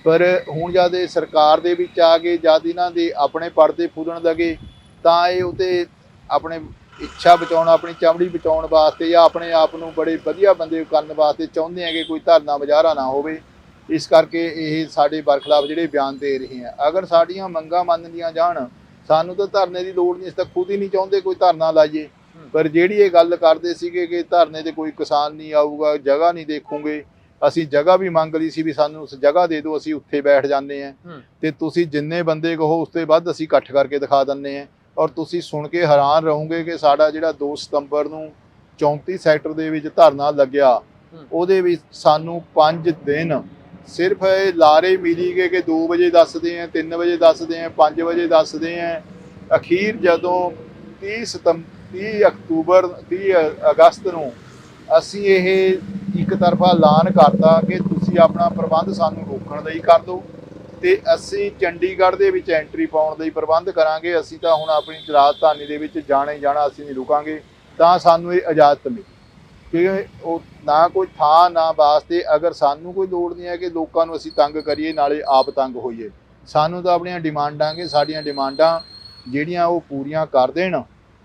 ਪਰ ਹੁਣ ਜਦ ਇਹ ਸਰਕਾਰ ਦੇ ਵਿੱਚ ਆ ਗਏ ਜਦ ਇਹਨਾਂ ਦੇ ਆਪਣੇ ਪਰਦੇ ਫੁੱਲਣ ਲੱਗੇ ਤਾਂ ਇਹ ਉਤੇ ਆਪਣੇ ਇੱਛਾ ਬਚਾਉਣ ਆਪਣੀ ਚਮੜੀ ਬਚਾਉਣ ਵਾਸਤੇ ਜਾਂ ਆਪਣੇ ਆਪ ਨੂੰ ਬੜੇ ਵਧੀਆ ਬੰਦੇ ਕਰਨ ਵਾਸਤੇ ਚਾਹੁੰਦੇ ਆ ਕਿ ਕੋਈ ਧਰਨਾ ਮੁਜ਼ਾਹਰਾ ਨਾ ਹੋਵੇ। ਇਸ ਕਰਕੇ ਇਹ ਸਾਡੇ ਬਰਖਲਾਫ ਜਿਹੜੇ ਬਿਆਨ ਦੇ ਰਹੇ ਆ। ਅਗਰ ਸਾਡੀਆਂ ਮੰਗਾਂ ਮੰਨਦੀਆਂ ਜਾਣ ਸਾਨੂੰ ਤਾਂ ਧਰਨੇ ਦੀ ਲੋੜ ਨਹੀਂ ਇਸ ਤਾਂ ਖੁਦ ਹੀ ਨਹੀਂ ਚਾਹੁੰਦੇ ਕੋਈ ਧਰਨਾ ਲਾਈਏ ਪਰ ਜਿਹੜੀ ਇਹ ਗੱਲ ਕਰਦੇ ਸੀਗੇ ਕਿ ਧਰਨੇ ਤੇ ਕੋਈ ਕਿਸਾਨ ਨਹੀਂ ਆਊਗਾ ਜਗ੍ਹਾ ਨਹੀਂ ਦੇਖੂਗੇ ਅਸੀਂ ਜਗ੍ਹਾ ਵੀ ਮੰਗ ਲਈ ਸੀ ਵੀ ਸਾਨੂੰ ਉਸ ਜਗ੍ਹਾ ਦੇ ਦਿਓ ਅਸੀਂ ਉੱਥੇ ਬੈਠ ਜਾਂਦੇ ਆਂ। ਤੇ ਤੁਸੀਂ ਜਿੰਨੇ ਬੰਦੇ ਕਹੋ ਉਸ ਤੋਂ ਵੱਧ ਅਸੀਂ ਇਕੱਠ ਕਰਕੇ ਦਿਖਾ ਦਿੰਨੇ ਆਂ ਔਰ ਤੁਸੀਂ ਸੁਣ ਕੇ ਹੈਰਾਨ ਰਹੋਗੇ ਕਿ ਸਾਡਾ ਜਿਹੜਾ 2 ਸਤੰਬਰ ਨੂੰ 34 ਸੈਕਟਰ ਦੇ ਵਿੱਚ ਧਰਨਾ ਲੱਗਿਆ। ਉਹਦੇ ਵਿੱਚ ਸਾਨੂੰ 5 ਦਿਨ ਸਿਰਫ ਇਹ ਲਾਰੇ ਮਿਲੀ ਗਏ ਕਿ 2 ਵਜੇ ਦੱਸਦੇ ਆਂ 3 ਵਜੇ ਦੱਸਦੇ ਆਂ 5 ਵਜੇ ਦੱਸਦੇ ਆਂ। ਅਖੀਰ ਜਦੋਂ 30 ਸਤੰਬਰ 30 ਅਕਤੂਬਰ 30 ਅਗਸਤ ਨੂੰ ਅਸੀਂ ਇਹ ਇੱਕ ਤਰਫਾ ਐਲਾਨ ਕਰਤਾ ਕਿ ਤੁਸੀਂ ਆਪਣਾ ਪ੍ਰਬੰਧ ਸਾਨੂੰ ਰੋਕਣ ਲਈ ਕਰ ਦਿਓ ਤੇ ਅਸੀਂ ਚੰਡੀਗੜ੍ਹ ਦੇ ਵਿੱਚ ਐਂਟਰੀ ਪਾਉਣ ਲਈ ਪ੍ਰਬੰਧ ਕਰਾਂਗੇ। ਅਸੀਂ ਤਾਂ ਹੁਣ ਆਪਣੀ ਰਾਜਧਾਨੀ ਦੇ ਵਿੱਚ ਜਾਣਾ ਹੀ ਜਾਣਾ, ਅਸੀਂ ਨਹੀਂ ਰੁਕਾਂਗੇ। ਤਾਂ ਸਾਨੂੰ ਇਹ ਇਜਾਜ਼ਤ ਮਿਲੀ। ਕਿ ਉਹ ਨਾ ਕੋਈ ਥਾਂ, ਨਾ ਵਾਸਤੇ ਅਗਰ ਸਾਨੂੰ ਕੋਈ ਲੋੜ ਨਹੀਂ ਹੈ ਕਿ ਲੋਕਾਂ ਨੂੰ ਅਸੀਂ ਤੰਗ ਕਰੀਏ, ਨਾਲੇ ਆਪ ਤੰਗ ਹੋਈਏ। ਸਾਨੂੰ ਤਾਂ ਆਪਣੀਆਂ ਡਿਮਾਂਡਾਂ ਕਿ ਸਾਡੀਆਂ ਡਿਮਾਂਡਾਂ ਜਿਹੜੀਆਂ ਉਹ ਪੂਰੀਆਂ ਕਰ ਦੇਣ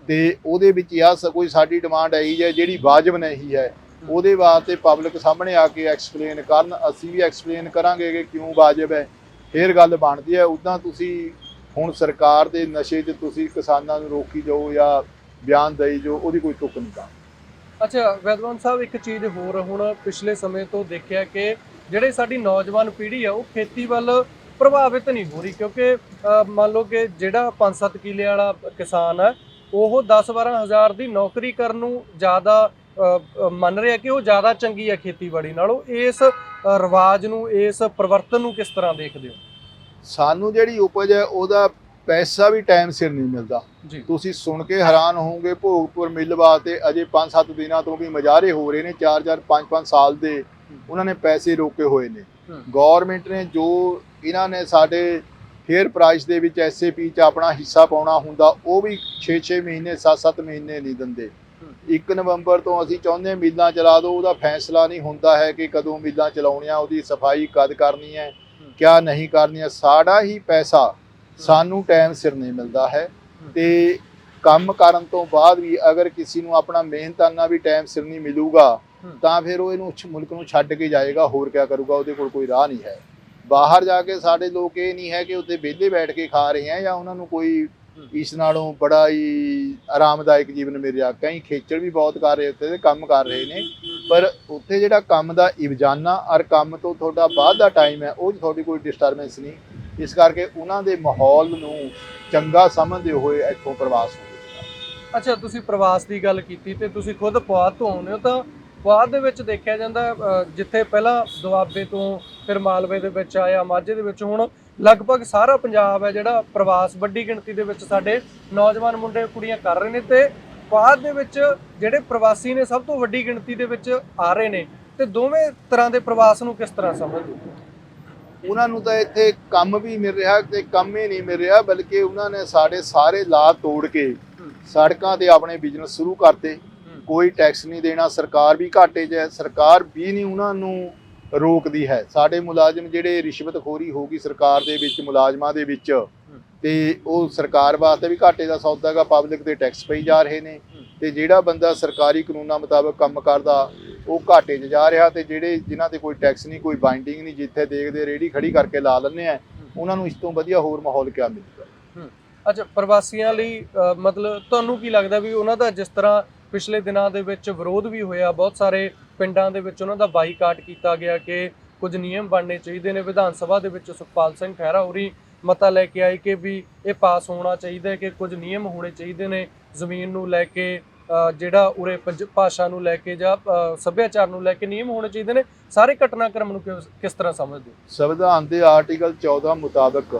ਤੇ ਉਹਦੇ ਵਿੱਚ ਆ ਕੋਈ ਸਾਡੀ ਡਿਮਾਂਡ ਇਹੀ ਹੈ, ਜਿਹੜੀ ਵਾਜਬ ਨਹੀਂ ਹੈ। ਉਹਦੇ ਵਾਸਤੇ ਪਬਲਿਕ ਸਾਹਮਣੇ ਆ ਕੇ ਐਕਸਪਲੇਨ ਕਰਨ, ਅਸੀਂ ਵੀ ਐਕਸਪਲੇਨ ਕਰਾਂਗੇ ਕਿ ਕਿਉਂ ਵਾਜਬ ਹੈ। ਫੇਰ ਗੱਲ ਬਣਦੀ ਹੈ ਉਦਾਂ ਤੁਸੀਂ ਹੁਣ ਸਰਕਾਰ ਦੇ ਨਸ਼ੇ 'ਚ ਤੁਸੀਂ ਕਿਸਾਨਾਂ ਨੂੰ ਰੋਕੀ ਜਾਓ ਜਾਂ ਬਿਆਨ ਦੇਈ ਜਾਓ, ਉਹਦੀ ਕੋਈ ਤੁਕ ਨਹੀਂ ਗਾ। ਅੱਛਾ, ਵੈਦਵਾਨ ਸਾਹਿਬ, ਇੱਕ ਚੀਜ਼ ਹੋਰ ਹੁਣ ਪਿਛਲੇ ਸਮੇਂ ਤੋਂ ਦੇਖਿਆ ਕਿ ਜਿਹੜੇ ਸਾਡੀ ਨੌਜਵਾਨ ਪੀੜ੍ਹੀ ਆ, ਉਹ ਖੇਤੀ ਵੱਲ ਪ੍ਰਭਾਵਿਤ ਨਹੀਂ ਹੋ ਰਹੀ ਕਿਉਂਕਿ ਮੰਨ ਲਓ ਕਿ ਜਿਹੜਾ 5-7 ਕਿੱਲੇ ਵਾਲਾ ਕਿਸਾਨ ਹੈ ਉਹ 10-12 ਹਜ਼ਾਰ ਦੀ ਨੌਕਰੀ ਕਰਨ ਨੂੰ ਜ਼ਿਆਦਾ ਮੰਨ ਰਿਹਾ ਕਿ ਉਹ ਜ਼ਿਆਦਾ ਚੰਗੀ ਹੈ ਖੇਤੀਬਾੜੀ ਨਾਲੋਂ। ਇਸ ਰਿਵਾਜ ਨੂੰ, ਇਸ ਪਰਿਵਰਤਨ ਨੂੰ ਕਿਸ ਤਰ੍ਹਾਂ ਦੇਖਦੇ ਹੋ? ਸਾਨੂੰ ਜਿਹੜੀ ਉਪਜ ਹੈ, ਉਹਦਾ ਪੈਸਾ ਵੀ ਟਾਈਮ ਸਿਰ ਨਹੀਂ ਮਿਲਦਾ ਤੁਸੀਂ ਸੁਣ ਕੇ ਹੈਰਾਨ ਹੋਵੋਗੇ ਭੋਗਪੁਰ ਮਿੱਲ ਵਾਸਤੇ ਅਜੇ 5-7 ਦਿਨਾਂ ਤੋਂ ਵੀ ਮਜਾਰੇ ਹੋ ਰਹੇ ਨੇ 4-4 5-5 ਸਾਲ ਦੇ ਉਹਨਾਂ ਨੇ ਪੈਸੇ ਰੋਕੇ ਹੋਏ ਨੇ। ਗਵਰਨਮੈਂਟ ਨੇ ਜੋ ਇਹਨਾਂ ਨੇ ਸਾਡੇ ਫੇਅਰ ਪ੍ਰਾਈਸ ਦੇ ਵਿੱਚ ਐਸਏਪੀ ਚ ਆਪਣਾ ਹਿੱਸਾ ਪਾਉਣਾ ਹੁੰਦਾ ਉਹ ਵੀ 6-6 ਮਹੀਨੇ 7-7 ਮਹੀਨੇ ਨਹੀਂ ਦਿੰਦੇ ਹੂੰ। 1 ਨਵੰਬਰ ਤੋਂ ਅਸੀਂ ਚਾਹੁੰਦੇ ਹਾਂ ਮਿੱਲਾਂ ਚਲਾ ਦਿਓ ਉਹਦਾ ਫੈਸਲਾ ਨਹੀਂ ਹੁੰਦਾ ਹੈ ਕਿ ਕਦੋਂ ਮਿੱਲਾਂ ਚਲਾਉਣੀਆਂ ਉਹਦੀ ਸਫ਼ਾਈ ਕਦ ਕਰਨੀ ਹੂੰ। ਕਿਆ ਨਹੀਂ ਕਰਨੀ ਹੈ ਸਾਡਾ ਹੀ ਪੈਸਾ ਸਾਨੂੰ ਟਾਈਮ ਸਿਰ ਨਹੀਂ ਮਿਲਦਾ ਹੈ। ਤੇ ਕੰਮ ਕਰਨ ਤੋਂ ਬਾਅਦ ਵੀ ਅਗਰ ਕਿਸੇ ਨੂੰ ਆਪਣਾ ਮਿਹਨਤਾਨਾ ਵੀ ਟਾਈਮ ਸਿਰ ਨਹੀਂ ਮਿਲੂਗਾ। ਤਾਂ ਫਿਰ ਉਹ ਇਹਨੂੰ ਮੁਲਕ ਨੂੰ ਛੱਡ ਕੇ ਜਾਏਗਾ ਹੋਰ ਕਿਆ ਕਰੂਗਾ ਉਹਦੇ ਕੋਲ ਕੋਈ ਰਾਹ ਨਹੀਂ ਹੈ ਬਾਹਰ ਜਾ ਕੇ ਸਾਡੇ ਲੋਕ ਇਹ ਨਹੀਂ ਹੈ ਕਿ ਉੱਥੇ ਵਿਹਲੇ ਬੈਠ ਕੇ ਖਾ ਰਹੇ ਹੈ ਜਾਂ ਉਹਨਾਂ ਨੂੰ ਕੋਈ। ਇਸ ਨਾਲੋਂ ਬੜਾ ਹੀ ਆਰਾਮਦਾਇਕ ਜੀਵਨ ਮਿਲ ਰਿਹਾ ਕਈ ਖੇਚਲ ਵੀ ਬਹੁਤ ਕਰ ਰਹੇ ਉੱਥੇ ਤੇ ਕੰਮ ਕਰ ਰਹੇ ਨੇ ਪਰ ਉੱਥੇ ਜਿਹੜਾ ਕੰਮ ਦਾ ਇਵਜਾਨਾ ਔਰ ਕੰਮ ਤੋਂ ਤੁਹਾਡਾ ਬਾਅਦ ਦਾ ਟਾਈਮ ਹੈ ਉਹ ਤੁਹਾਡੀ ਕੋਈ ਡਿਸਟਰਬੈਂਸ ਨਹੀਂ ਇਸ ਕਰਕੇ ਉਹਨਾਂ ਦੇ ਮਾਹੌਲ ਨੂੰ ਚੰਗਾ ਸਮਝਦੇ ਹੋਏ ਇੱਥੋਂ ਪ੍ਰਵਾਸ ਹੋ ਅੱਛਾ, ਤੁਸੀਂ ਪ੍ਰਵਾਸ ਦੀ ਗੱਲ ਕੀਤੀ ਤੇ ਤੁਸੀਂ ਖੁਦ ਪੁਆਧ ਤੋਂ ਆਉਂਦੇ ਹੋ ਤਾਂ ਪੁਆਧ ਦੇ ਵਿੱਚ ਦੇਖਿਆ ਜਾਂਦਾ ਜਿੱਥੇ ਪਹਿਲਾਂ ਦੁਆਬੇ ਤੋਂ ਫਿਰ ਮਾਲਵੇ ਦੇ ਵਿੱਚ ਆਇਆ, ਮਾਝੇ ਦੇ ਵਿੱਚ, ਹੁਣ ਲਗਭਗ ਸਾਰਾ ਪੰਜਾਬ ਹੈ ਜਿਹੜਾ ਪ੍ਰਵਾਸ, ਵੱਡੀ ਗਿਣਤੀ ਦੇ ਵਿੱਚ ਸਾਡੇ ਨੌਜਵਾਨ ਮੁੰਡੇ, ਕੁੜੀਆਂ ਕਰ ਰਹੇ ਨੇ ਤੇ ਪੁਆਧ ਦੇ ਵਿੱਚ ਜਿਹੜੇ ਪ੍ਰਵਾਸੀ ਨੇ ਸਭ ਤੋਂ ਵੱਡੀ ਗਿਣਤੀ ਦੇ ਵਿੱਚ ਆ ਰਹੇ ਨੇ ਤੇ ਦੋਵੇਂ ਤਰ੍ਹਾਂ ਦੇ ਪ੍ਰਵਾਸ ਨੂੰ ਕਿਸ ਤਰ੍ਹਾਂ ਸਮਝਦੇ ਹੋ? ਉਹਨਾਂ ਨੂੰ ਤਾਂ ਇੱਥੇ ਕੰਮ ਵੀ ਮਿਲ ਰਿਹਾ ਤੇ ਕੰਮ ਹੀ ਨਹੀਂ ਮਿਲ ਰਿਹਾ ਬਲਕਿ ਉਹਨਾਂ ਨੇ ਸਾਡੇ ਸਾਰੇ ਲਾਅ ਤੋੜ ਕੇ ਸੜਕਾਂ ਤੇ ਆਪਣੇ ਬਿਜ਼ਨਸ ਸ਼ੁਰੂ ਕਰਤੇ। ਕੋਈ ਟੈਕਸ ਨਹੀਂ ਦੇਣਾ ਸਰਕਾਰ ਵੀ ਘਾਟੇ 'ਚ ਹੈ ਸਰਕਾਰ ਵੀ ਨਹੀਂ ਉਹਨਾਂ ਨੂੰ ਰੋਕਦੀ ਹੈ। ਸਾਡੇ ਮੁਲਾਜ਼ਮ ਜਿਹੜੇ ਰਿਸ਼ਵਤਖੋਰੀ ਹੋ ਗਈ ਸਰਕਾਰ ਦੇ ਵਿੱਚ ਮੁਲਾਜ਼ਮਾਂ ਦੇ ਵਿੱਚ ਤੇ ਉਹ ਸਰਕਾਰ ਵਾਸਤੇ ਵੀ ਘਾਟੇ ਦਾ ਸੌਦਾ ਹੈਗਾ ਪਬਲਿਕ ਤੇ ਟੈਕਸ ਪਈ ਜਾ ਰਹੇ ਨੇ। ਤੇ ਜਿਹੜਾ ਬੰਦਾ ਸਰਕਾਰੀ ਕਾਨੂੰਨਾਂ ਮੁਤਾਬਕ ਕੰਮ ਕਰਦਾ ਉਹ ਘਾਟੇ 'ਚ ਜਾ ਰਿਹਾ ਤੇ ਜਿਹੜੇ ਜਿਨ੍ਹਾਂ ਤੇ ਕੋਈ ਟੈਕਸ ਨਹੀਂ, ਕੋਈ ਬਾਈਂਡਿੰਗ ਨਹੀਂ, ਜਿੱਥੇ ਦੇਖਦੇ ਰੇੜੀ ਖੜੀ ਕਰਕੇ ਲਾ ਲੈਂਦੇ ਆ, ਉਹਨਾਂ ਨੂੰ ਇਸ ਤੋਂ ਵਧੀਆ ਹੋਰ ਮਾਹੌਲ ਕਿਆ ਮਿਲੇਗਾ ਅੱਛਾ, ਪ੍ਰਵਾਸੀਆਂ ਲਈ ਮਤਲਬ ਤੁਹਾਨੂੰ ਕੀ ਲੱਗਦਾ ਵੀ ਉਹਨਾਂ ਦਾ ਜਿਸ ਤਰ੍ਹਾਂ ਪਿਛਲੇ ਦਿਨਾਂ ਦੇ ਵਿੱਚ ਵਿਰੋਧ ਵੀ ਹੋਇਆ, ਬਹੁਤ ਸਾਰੇ ਪਿੰਡਾਂ ਦੇ ਵਿੱਚ ਉਹਨਾਂ ਦਾ ਬਾਈਕਾਟ ਕੀਤਾ ਗਿਆ ਕਿ ਕੁਝ ਨਿਯਮ ਬਣਨੇ ਚਾਹੀਦੇ ਨੇ, ਵਿਧਾਨ ਸਭਾ ਦੇ ਵਿੱਚ ਸੁਖਪਾਲ ਸਿੰਘ ਖਹਿਰਾ ਹੋਰੀ ਮਤਾ ਲੈ ਕੇ ਆਏ ਕਿ ਵੀ ਇਹ ਪਾਸ ਹੋਣਾ ਚਾਹੀਦਾ ਹੈ, ਕਿ ਕੁਝ ਨਿਯਮ ਹੋਣੇ ਚਾਹੀਦੇ ਨੇ ਜ਼ਮੀਨ ਨੂੰ ਲੈ ਕੇ। ਜਿਹੜਾ ਉਰੇ ਪੰਜ- ਭਾਸ਼ਾ ਨੂੰ ਲੈ ਕੇ ਜਾਂ ਸੱਭਿਆਚਾਰ ਨੂੰ ਲੈ ਕੇ ਨਿਯਮ ਹੋਣੇ ਚਾਹੀਦੇ ਨੇ ਸਾਰੇ ਘਟਨਾਕ੍ਰਮ ਨੂੰ ਕਿਸ- ਕਿਸ ਤਰ੍ਹਾਂ ਸਮਝਦੇ ਹੋ? ਸੰਵਿਧਾਨ ਦੇ ਆਰਟੀਕਲ 14 ਮੁਤਾਬਕ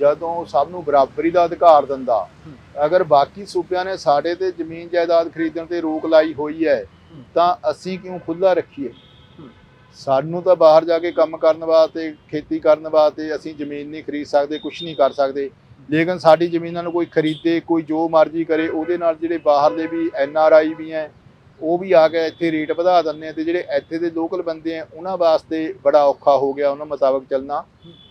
ਜਦੋਂ ਸਭ ਨੂੰ ਬਰਾਬਰੀ ਦਾ ਅਧਿਕਾਰ ਦਿੰਦਾ ਅਗਰ ਬਾਕੀ ਸੂਬਿਆਂ ਨੇ ਸਾਡੇ ਤੇ ਜ਼ਮੀਨ ਜਾਇਦਾਦ ਖਰੀਦਣ ਤੇ ਰੋਕ ਲਾਈ ਹੋਈ ਹੈ ਤਾਂ ਅਸੀਂ ਕਿਉਂ ਖੁੱਲਾ ਰੱਖੀਏ? ਸਾਨੂੰ ਤਾਂ ਬਾਹਰ ਜਾ ਕੇ ਕੰਮ ਕਰਨ ਵਾਸਤੇ ਖੇਤੀ ਕਰਨ ਵਾਸਤੇ ਅਸੀਂ ਜ਼ਮੀਨ ਨਹੀਂ ਖਰੀਦ ਸਕਦੇ ਕੁਝ ਨਹੀਂ ਕਰ ਸਕਦੇ। ਲੇਕਿਨ ਸਾਡੀ ਜ਼ਮੀਨਾਂ ਨੂੰ ਕੋਈ ਖਰੀਦੇ, ਕੋਈ ਜੋ ਮਰਜ਼ੀ ਕਰੇ, ਉਹਦੇ ਨਾਲ ਜਿਹੜੇ ਬਾਹਰ ਦੇ ਵੀ ਐਨ ਆਰ ਆਈ ਵੀ ਹੈ, ਉਹ ਵੀ ਆ ਕੇ ਇੱਥੇ ਰੇਟ ਵਧਾ ਦਿੰਦੇ ਆ ਤੇ ਜਿਹੜੇ ਇੱਥੇ ਦੇ ਲੋਕਲ ਬੰਦੇ ਆ, ਉਹਨਾਂ ਵਾਸਤੇ ਬੜਾ ਔਖਾ ਹੋ ਗਿਆ ਉਹਨਾਂ ਮੁਤਾਬਕ ਚੱਲਣਾ।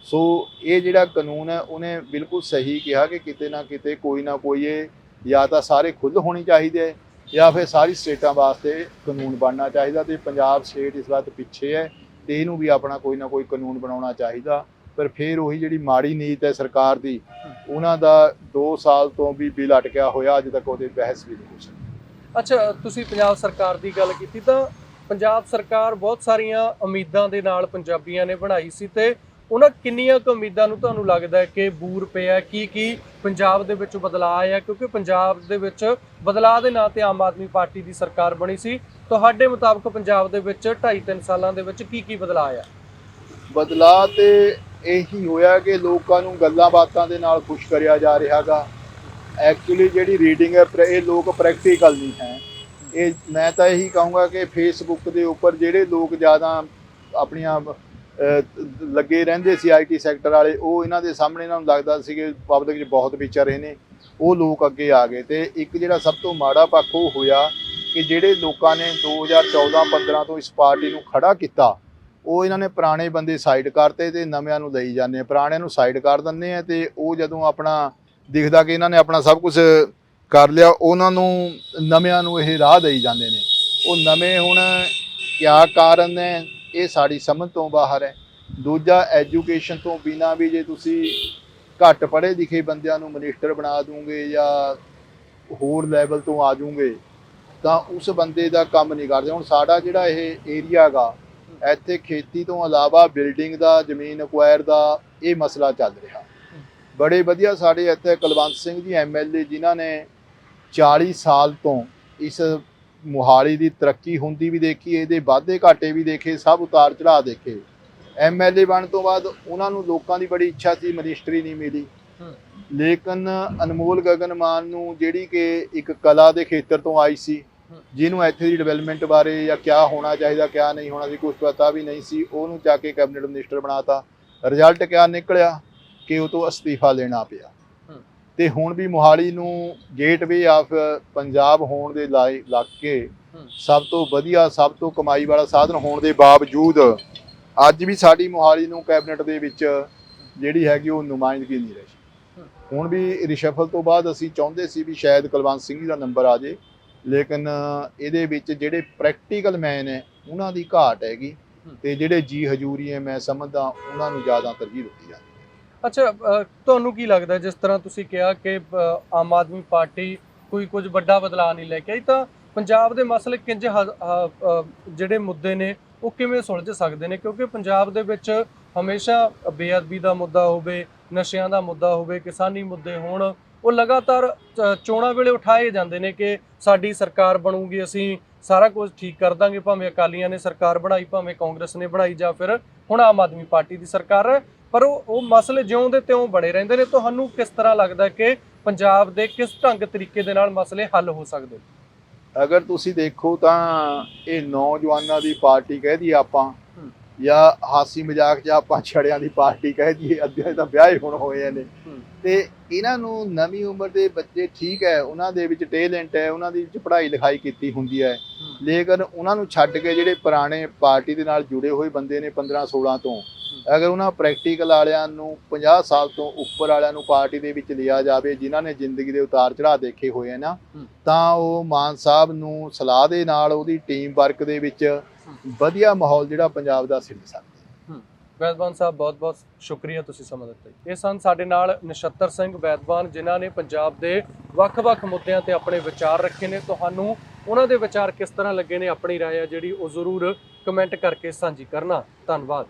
ਸੋ ਇਹ ਜਿਹੜਾ ਕਾਨੂੰਨ ਹੈ, ਉਹਨੇ ਬਿਲਕੁਲ ਸਹੀ ਕਿਹਾ ਕਿ ਕਿਤੇ ਨਾ ਕਿਤੇ ਕੋਈ ਨਾ ਕੋਈ ਇਹ ਜਾਂ ਤਾਂ ਸਾਰੇ ਖੁੱਲ੍ਹ ਹੋਣੀ ਚਾਹੀਦੇ ਹੈ ਜਾਂ ਫਿਰ ਸਾਰੀ ਸਟੇਟਾਂ ਵਾਸਤੇ ਕਾਨੂੰਨ ਬਣਨਾ ਚਾਹੀਦਾ ਤੇ ਪੰਜਾਬ ਸਟੇਟ ਇਸ ਵਕਤ ਪਿੱਛੇ ਹੈ ਤੇ ਇਹਨੂੰ ਵੀ ਆਪਣਾ ਕੋਈ ਨਾ ਕੋਈ ਕਾਨੂੰਨ ਬਣਾਉਣਾ ਚਾਹੀਦਾ। ਪਰ ਫਿਰ ਉਹੀ ਜਿਹੜੀ ਮਾੜੀ ਨੀਤ ਹੈ ਸਰਕਾਰ ਦੀ ਉਹਨਾਂ ਦਾ 2 ਸਾਲ ਤੋਂ ਵੀ ਬਿੱਲ ਅਟਕਿਆ ਹੋਇਆ ਅਜੇ ਤੱਕ ਉਹਦੇ ਬਹਿਸ ਵੀ ਨਹੀਂ ਹੋ ਸਕੀ। ਅੱਛਾ ਤੁਸੀਂ ਪੰਜਾਬ ਸਰਕਾਰ ਦੀ ਗੱਲ ਕੀਤੀ ਤਾਂ ਪੰਜਾਬ ਸਰਕਾਰ ਬਹੁਤ ਸਾਰੀਆਂ ਉਮੀਦਾਂ ਦੇ ਨਾਲ ਪੰਜਾਬੀਆਂ ਨੇ ਬਣਾਈ ਸੀ ਤੇ ਉਹਨਾਂ ਕਿੰਨੀਆਂ ਕੁ ਉਮੀਦਾਂ ਨੂੰ ਤੁਹਾਨੂੰ ਲੱਗਦਾ ਹੈ ਕਿ ਬੂਰ ਪਿਆ ਕੀ ਕੀ ਪੰਜਾਬ ਦੇ ਵਿੱਚ ਬਦਲਾਅ ਆਇਆ? ਕਿਉਂਕਿ ਪੰਜਾਬ ਦੇ ਵਿੱਚ ਬਦਲਾਅ ਦੇ ਨਾਂ ਤੇ ਆਮ ਆਦਮੀ ਪਾਰਟੀ ਦੀ ਸਰਕਾਰ ਬਣੀ ਸੀ। ਤੁਹਾਡੇ ਮੁਤਾਬਕ ਪੰਜਾਬ ਦੇ ਵਿੱਚ 2.5 3 ਸਾਲਾਂ ਦੇ ਵਿੱਚ ਕੀ ਕੀ ਬਦਲਾਅ ਆਇਆ? ਬਦਲਾਅ ਤੇ ਇਹੀ ਹੋਇਆ ਕਿ ਲੋਕਾਂ ਨੂੰ ਗੱਲਾਂ ਬਾਤਾਂ ਦੇ ਨਾਲ ਖੁਸ਼ ਕਰਿਆ ਜਾ ਰਿਹਾਗਾ। ਐਕਚੁਅਲੀ ਜਿਹੜੀ ਰੀਡਿੰਗ ਹੈ, ਪ੍ਰ- ਇਹ ਲੋਕ ਪ੍ਰੈਕਟੀਕਲ ਨਹੀਂ ਹੈ। ਇਹ ਮੈਂ ਤਾਂ ਇਹੀ ਕਹੂੰਗਾ ਕਿ ਫੇਸਬੁੱਕ ਦੇ ਉੱਪਰ ਜਿਹੜੇ ਲੋਕ ਜ਼ਿਆਦਾ ਆਪਣੀਆਂ ਲੱਗੇ ਰਹਿੰਦੇ ਸੀ ਆਈਟੀ ਸੈਕਟਰ ਵਾਲੇ, ਉਹ ਇਹਨਾਂ ਦੇ ਸਾਹਮਣੇ ਇਹਨਾਂ ਨੂੰ ਲੱਗਦਾ ਸੀ ਕਿ ਪਬਲਿਕ 'ਚ ਬਹੁਤ ਵਿਚਾਰੇ ਨੇ। ਉਹ ਲੋਕ ਅੱਗੇ ਆ ਗਏ ਤੇ ਇੱਕ ਜਿਹੜਾ ਸਭ ਤੋਂ ਮਾੜਾ ਪੱਖ ਉਹ ਹੋਇਆ ਕਿ ਜਿਹੜੇ ਲੋਕਾਂ ਨੇ 2014-15 ਤੋਂ ਇਸ ਪਾਰਟੀ ਨੂੰ ਖੜਾ ਕੀਤਾ ਉਹ ਇਹਨਾਂ ਨੇ ਪੁਰਾਣੇ ਬੰਦੇ ਸਾਈਡ ਕਰਤੇ ਤੇ ਨਵਿਆਂ ਨੂੰ ਲਈ ਜਾਂਦੇ ਆ। ਪੁਰਾਣਿਆਂ ਨੂੰ ਸਾਈਡ ਕਰ ਦਿੰਦੇ ਆ ਤੇ ਉਹ ਜਦੋਂ ਆਪਣਾ ਦਿਖਦਾ ਕਿ ਇਹਨਾਂ ਨੇ ਆਪਣਾ ਸਭ ਕੁਝ ਕਰ ਲਿਆ, ਉਹਨਾਂ ਨੂੰ, ਨਵਿਆਂ ਨੂੰ ਇਹ ਰਾਹ ਦੇਈ ਜਾਂਦੇ ਨੇ। ਉਹ ਨਵੇਂ ਹੁਣ ਕਿਆ ਕਾਰਨ ਹੈ ਇਹ ਸਾਡੀ ਸਮਝ ਤੋਂ ਬਾਹਰ ਹੈ। ਦੂਜਾ ਐਜੂਕੇਸ਼ਨ ਤੋਂ ਬਿਨਾ ਵੀ ਜੇ ਤੁਸੀਂ ਘੱਟ ਪੜ੍ਹੇ ਲਿਖੇ ਬੰਦਿਆਂ ਨੂੰ ਮਿਨਿਸਟਰ ਬਣਾ ਦੂੰਗੇ ਜਾਂ ਹੋਰ ਲੈਵਲ ਤੋਂ ਆ ਜਾਓਗੇ ਤਾਂ ਉਸ ਬੰਦੇ ਦਾ ਕੰਮ ਨਹੀਂ ਕਰਦੇ। ਹੁਣ ਸਾਡਾ ਜਿਹੜਾ ਇਹ ਏਰੀਆ ਹੈਗਾ ਇੱਥੇ ਖੇਤੀ ਤੋਂ ਇਲਾਵਾ ਬਿਲਡਿੰਗ ਦਾ ਜ਼ਮੀਨ ਅਕਵਾਇਰ ਦਾ ਇਹ ਮਸਲਾ ਚੱਲ ਰਿਹਾ ਬੜੇ ਵਧੀਆ ਸਾਡੇ ਇੱਥੇ ਕੁਲਵੰਤ ਸਿੰਘ ਜੀ ਐਮਐਲਏ ਜਿਨ੍ਹਾਂ ਨੇ 40 ਸਾਲ ਤੋਂ ਇਸ ਮੁਹਾਲੀ ਦੀ ਤਰੱਕੀ ਹੁੰਦੀ ਵੀ ਦੇਖੀ ਇਹਦੇ ਵਾਧੇ ਘਾਟੇ ਵੀ ਦੇਖੇ ਸਭ ਉਤਾਰ ਚੜਾਅ ਦੇਖੇ ਐਮਐਲਏ ਬਣ ਤੋਂ ਬਾਅਦ ਉਹਨਾਂ ਨੂੰ ਲੋਕਾਂ ਦੀ ਬੜੀ ਇੱਛਾ ਸੀ ਮਨਿਸਟਰੀ ਨਹੀਂ ਮਿਲੀ। ਲੇਕਿਨ ਅਨਮੋਲ ਗਗਨ ਮਾਨ ਨੂੰ ਜਿਹੜੀ ਕਿ ਇੱਕ ਕਲਾ ਦੇ ਖੇਤਰ ਤੋਂ ਆਈ ਸੀ। ਜਿਹਨੂੰ ਇੱਥੇ ਦੀ ਡਿਵੈਲਪਮੈਂਟ ਬਾਰੇ ਜਾਂ ਕਿਆ ਹੋਣਾ ਚਾਹੀਦਾ ਕਿਆ ਨਹੀਂ ਹੋਣਾ ਸੀ ਕੁਝ ਪਤਾ ਵੀ ਨਹੀਂ ਸੀ ਉਹਨੂੰ ਜਾ ਕੇ ਕੈਬਨਿਟ ਮਿਨਿਸਟਰ ਬਣਾਤਾ। ਰਿਜ਼ਲਟ ਕਿਆ ਨਿਕਲਿਆ? ਕਿ ਉਹ ਤੋਂ ਅਸਤੀਫਾ ਲੈਣਾ ਪਿਆ। ਤੇ ਹੁਣ ਵੀ ਮੋਹਾਲੀ ਨੂੰ ਗੇਟਵੇ ਆਫ ਪੰਜਾਬ ਹੋਣ ਦੇ ਲਾਇ- ਇਲਾਕੇ ਹੂੰ। ਸਭ ਤੋਂ ਵਧੀਆ ਸਭ ਤੋਂ ਕਮਾਈ ਵਾਲਾ ਸਾਧਨ ਹੋਣ ਦੇ ਬਾਵਜੂਦ ਅੱਜ ਵੀ ਸਾਡੀ ਮੋਹਾਲੀ ਨੂੰ ਕੈਬਨਿਟ ਦੇ ਵਿੱਚ ਜਿਹੜੀ ਹੈਗੀ ਉਹ ਨੁਮਾਇੰਦਗੀ ਨਹੀਂ ਰਹੀ। ਹੁਣ ਵੀ ਰਿਸ਼ਫਲ ਤੋਂ ਬਾਅਦ ਅਸੀਂ ਚਾਹੁੰਦੇ ਸੀ ਵੀ ਸ਼ਾਇਦ ਕੁਲਵੰਤ ਸਿੰਘ ਜੀ ਦਾ ਨੰਬਰ ਆ ਜੇ। ਲੇਕਿਨ ਇਹਦੇ ਵਿੱਚ ਜਿਹੜੇ ਪ੍ਰੈਕਟੀਕਲ ਮੈਨ ਹੈ ਉਹਨਾਂ ਦੀ ਘਾਟ ਹੈਗੀ। ਤੇ ਜਿਹੜੇ ਜੀ ਹਜੂਰੀ ਹੈ ਮੈਂ ਸਮਝਦਾ ਉਹਨਾਂ ਨੂੰ ਜ਼ਿਆਦਾ ਤਰਜੀਹ ਦਿੱਤੀ ਜਾਂਦੀ ਹੈ ਅੱਛਾ ਤੁਹਾਨੂੰ ਕੀ ਲੱਗਦਾ ਜਿਸ ਤਰ੍ਹਾਂ ਤੁਸੀਂ ਕਿਹਾ ਕਿ ਆਮ ਆਦਮੀ ਪਾਰਟੀ ਕੋਈ ਕੁਝ ਵੱਡਾ ਬਦਲਾਅ ਨਹੀਂ ਲੈ ਕੇ ਆਈ ਤਾਂ ਪੰਜਾਬ ਦੇ ਮਸਲੇ ਕਿੰਜ ਜਿਹੜੇ ਮੁੱਦੇ ਨੇ ਉਹ ਕਿਵੇਂ ਸੁਲਝ ਸਕਦੇ ਨੇ ਕਿਉਂਕਿ ਪੰਜਾਬ ਦੇ ਵਿੱਚ ਹਮੇਸ਼ਾ ਬੇਅਦਬੀ ਦਾ ਮੁੱਦਾ ਹੋਵੇ ਨਸ਼ਿਆਂ ਦਾ ਮੁੱਦਾ ਹੋਵੇ ਕਿਸਾਨੀ ਮੁੱਦੇ ਹੋਣ ਉਹ ਲਗਾਤਾਰ ਚੋਣਾਂ ਵੇਲੇ ਉਠਾਏ ਜਾਂਦੇ ਨੇ ਕਿ ਸਾਡੀ ਸਰਕਾਰ ਬਣੂਗੀ, ਅਸੀਂ ਸਾਰਾ ਕੁਝ ਠੀਕ ਕਰ ਦਾਂਗੇ, ਭਾਵੇਂ ਅਕਾਲੀਆਂ ਨੇ ਸਰਕਾਰ ਬਣਾਈ, ਭਾਵੇਂ ਕਾਂਗਰਸ ਨੇ ਬਣਾਈ ਜਾਂ ਫਿਰ ਹੁਣ ਆਮ ਆਦਮੀ ਪਾਰਟੀ ਦੀ ਸਰਕਾਰ। ਹੈ ਪਰ ਉਹ ਉਹ ਮਸਲੇ ਜਿਉਂ ਦੇ ਤਿਉਂ ਬਣੇ ਰਹਿੰਦੇ ਨੇ। ਤੁਹਾਨੂੰ ਕਿਸ ਤਰ੍ਹਾਂ ਲੱਗਦਾ ਕਿ ਪੰਜਾਬ ਦੇ ਕਿਸ ਢੰਗ ਤਰੀਕੇ ਦੇ ਨਾਲ ਮਸਲੇ ਹੱਲ ਹੋ ਸਕਦੇ? ਅਗਰ ਤੁਸੀਂ ਦੇਖੋ ਤਾਂ ਇਹ ਨੌਜਵਾਨਾਂ ਦੀ ਪਾਰਟੀ ਕਹਿ ਦੀ ਆਪਾਂ ਜਾਂ ਹਾਸੀ ਮਜ਼ਾਕ 'ਚ ਆਪਾਂ ਛੜਿਆਂ ਦੀ ਪਾਰਟੀ ਕਹਿ ਦਈਏ ਅੱਧੇ ਤਾਂ ਵਿਆਹ ਹੀ ਹੁਣ ਹੋਏ ਨੇ। ਤੇ ਇਹਨਾਂ ਨੂੰ ਨਵੀਂ ਉਮਰ ਦੇ ਬੱਚੇ ਠੀਕ ਹੈ ਉਹਨਾਂ ਦੇ ਵਿੱਚ ਟੈਲੈਂਟ ਹੈ ਉਹਨਾਂ ਦੀ ਵਿੱਚ ਪੜ੍ਹਾਈ ਲਿਖਾਈ ਕੀਤੀ ਹੁੰਦੀ ਹੈ ਲੇਕਿਨ ਉਹਨਾਂ ਨੂੰ ਛੱਡ ਕੇ ਜਿਹੜੇ ਪੁਰਾਣੇ ਪਾਰਟੀ ਦੇ ਨਾਲ ਜੁੜੇ ਹੋਏ ਬੰਦੇ ਨੇ 15 16 ਤੋਂ ਅਗਰ ਉਹਨਾਂ ਪ੍ਰੈਕਟੀਕਲ ਵਾਲਿਆਂ ਨੂੰ 50 ਸਾਲ ਤੋਂ ਉੱਪਰ ਵਾਲਿਆਂ ਨੂੰ ਪਾਰਟੀ ਦੇ ਵਿੱਚ ਲਿਆ ਜਾਵੇ ਜਿਨ੍ਹਾਂ ਨੇ ਜ਼ਿੰਦਗੀ ਦੇ ਉਤਾਰ ਚੜਾਅ ਦੇਖੇ ਹੋਏ ਨਾ। ਤਾਂ ਉਹ ਮਾਨ ਸਾਹਿਬ ਨੂੰ ਸਲਾਹ ਦੇ ਨਾਲ ਉਹਦੀ ਟੀਮ ਵਰਕ ਦੇ ਵਿੱਚ ਵਧੀਆ ਮਾਹੌਲ ਜਿਹੜਾ ਪੰਜਾਬ ਦਾ ਸਿਰਜ ਸਕਦੇ ਵੈਦਵਾਨ ਸਾਹਿਬ, ਬਹੁਤ-ਬਹੁਤ ਸ਼ੁਕਰੀਆ ਤੁਸੀਂ ਸਮਾਂ ਦਿੱਤਾ ਇਹ ਸਨ ਸਾਡੇ ਨਾਲ ਨਛੱਤਰ ਸਿੰਘ ਵੈਦਵਾਨ, ਜਿਨ੍ਹਾਂ ਨੇ ਪੰਜਾਬ ਦੇ ਵੱਖ-ਵੱਖ ਮੁੱਦਿਆਂ ਤੇ ਆਪਣੇ ਵਿਚਾਰ ਰੱਖੇ ਨੇ। ਤੁਹਾਨੂੰ ਉਹਨਾਂ ਦੇ ਵਿਚਾਰ ਕਿਸ ਤਰ੍ਹਾਂ ਲੱਗੇ ਨੇ? ਆਪਣੀ ਰਾਏ ਆ ਜਿਹੜੀ ਉਹ ਜ਼ਰੂਰ ਕਮੈਂਟ ਕਰਕੇ ਸਾਂਝੀ ਕਰਨਾ। ਧੰਨਵਾਦ।